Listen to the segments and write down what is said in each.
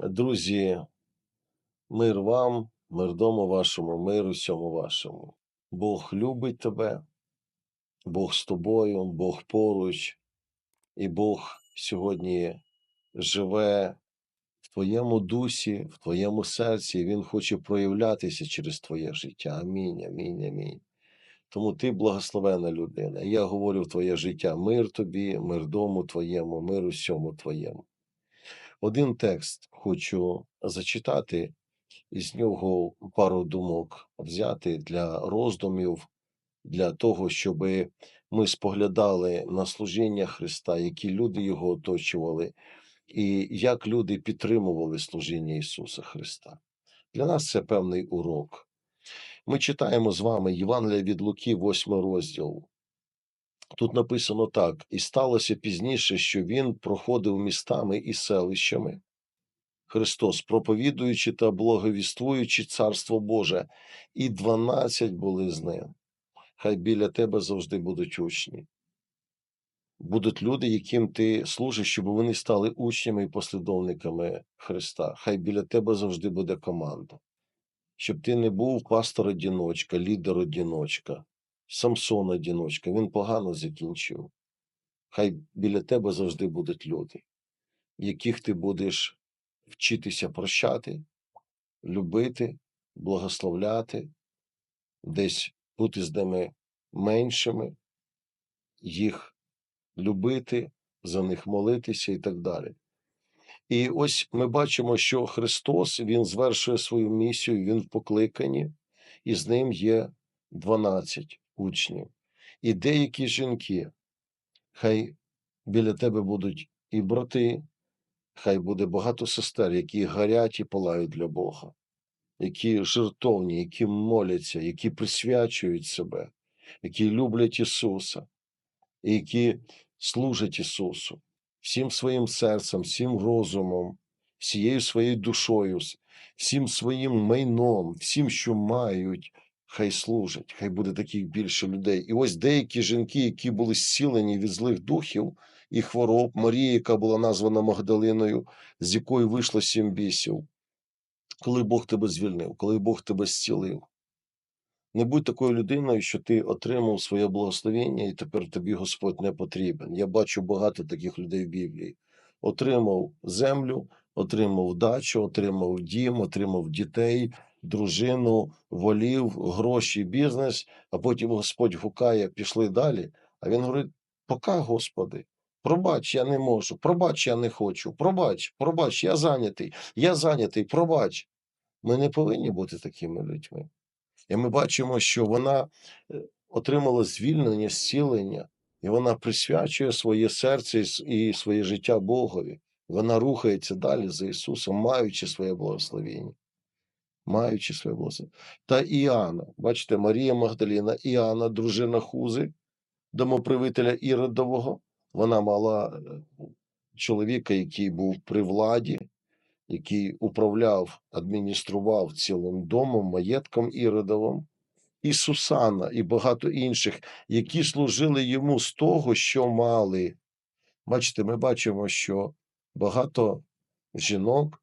Друзі, мир вам, мир дому вашому, мир усьому вашому. Бог любить тебе, Бог з тобою, Бог поруч, і Бог сьогодні живе в твоєму дусі, в твоєму серці, і Він хоче проявлятися через твоє життя. Амінь, амінь, амінь. Тому ти благословена людина. Я говорю в твоє життя мир тобі, мир дому твоєму, мир усьому твоєму. Один текст хочу зачитати, і з нього пару думок взяти для роздумів, для того, щоб ми споглядали на служіння Христа, які люди його оточували, і як люди підтримували служіння Ісуса Христа. Для нас це певний урок. Ми читаємо з вами Євангелія від Луки, 8 розділ. Тут написано так: і сталося пізніше, що він проходив містами і селищами. Христос, проповідуючи та благовіствуючи Царство Боже, і дванадцять були з ним. Хай біля тебе завжди будуть учні. Будуть люди, яким ти служиш, щоб вони стали учнями і послідовниками Христа. Хай біля тебе завжди буде команда. Щоб ти не був пастор одіночка, лідер одіночка, Самсон одіночка. Він погано закінчив. Хай біля тебе завжди будуть люди, яких ти будеш вчитися прощати, любити, благословляти, десь бути з ними меншими, їх любити, за них молитися і так далі. І ось ми бачимо, що Христос Він звершує свою місію, Він в покликанні, і з ним є 12 учнів. І деякі жінки, хай біля тебе будуть і брати, хай буде багато сестер, які горять і палають для Бога, які жертовні, які моляться, які присвячують себе, які люблять Ісуса, і які служать Ісусу всім своїм серцем, всім розумом, всією своєю душою, всім своїм майном, всім, що мають, хай служать, хай буде таких більше людей. І ось деякі жінки, які були зцілені від злих духів і хвороб, Марія, яка була названа Магдалиною, з якої вийшло сім бісів, коли Бог тебе звільнив, коли Бог тебе зцілив. Не будь такою людиною, що ти отримав своє благословення, і тепер тобі Господь не потрібен. Я бачу багато таких людей в Біблії. Отримав землю, отримав дачу, отримав дім, отримав дітей, дружину, волів, гроші, бізнес, а потім Господь гукає, пішли далі. А він говорить: пока, Господи, пробач, я не можу, пробач, я не хочу, пробач, пробач, я зайнятий, я зайнятий, пробач. Ми не повинні бути такими людьми. І ми бачимо, що вона е, отримала звільнення, зцілення, і вона присвячує своє серце і своє життя Богові. Вона рухається далі за Ісусом, маючи своє благословення. Маючи своє благословення. Та Іоанна, бачите, Марія Магдаліна, Іоанна, дружина Хузи, домоправителя Іродового, вона мала е, чоловіка, який був при владі, який управляв, адміністрував цілим домом, маєтком Іродовим, і Сусана, і багато інших, які служили йому з того, що мали. Бачите, ми бачимо, що багато жінок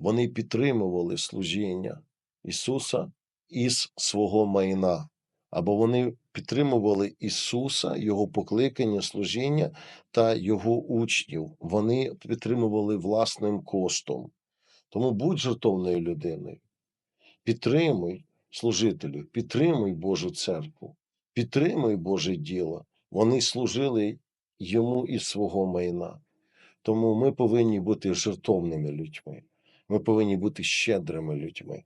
вони підтримували служіння Ісуса із свого майна, або вони підтримували Ісуса, Його покликання, служіння та Його учнів. Вони підтримували власним коштом. Тому будь жертовною людиною. Підтримуй служителів, підтримуй Божу церкву, підтримуй Боже діло. Вони служили йому із свого майна. Тому ми повинні бути жертовними людьми. Ми повинні бути щедрими людьми.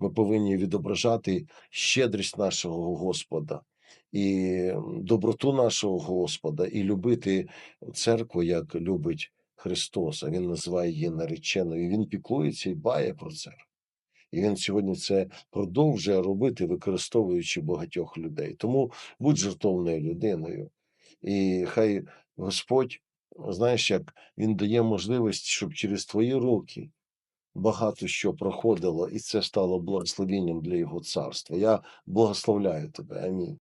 Ми повинні відображати щедрість нашого Господа і доброту нашого Господа, і любити церкву, як любить Христос. А Він називає її нареченою. Він піклується і бає про церкву. І він сьогодні це продовжує робити, використовуючи багатьох людей. Тому будь жертовною людиною. І хай Господь, знаєш, як Він дає можливість, щоб через твої руки багато що проходило, і це стало благословенням для Його царства. Я благословляю тебе. Амінь.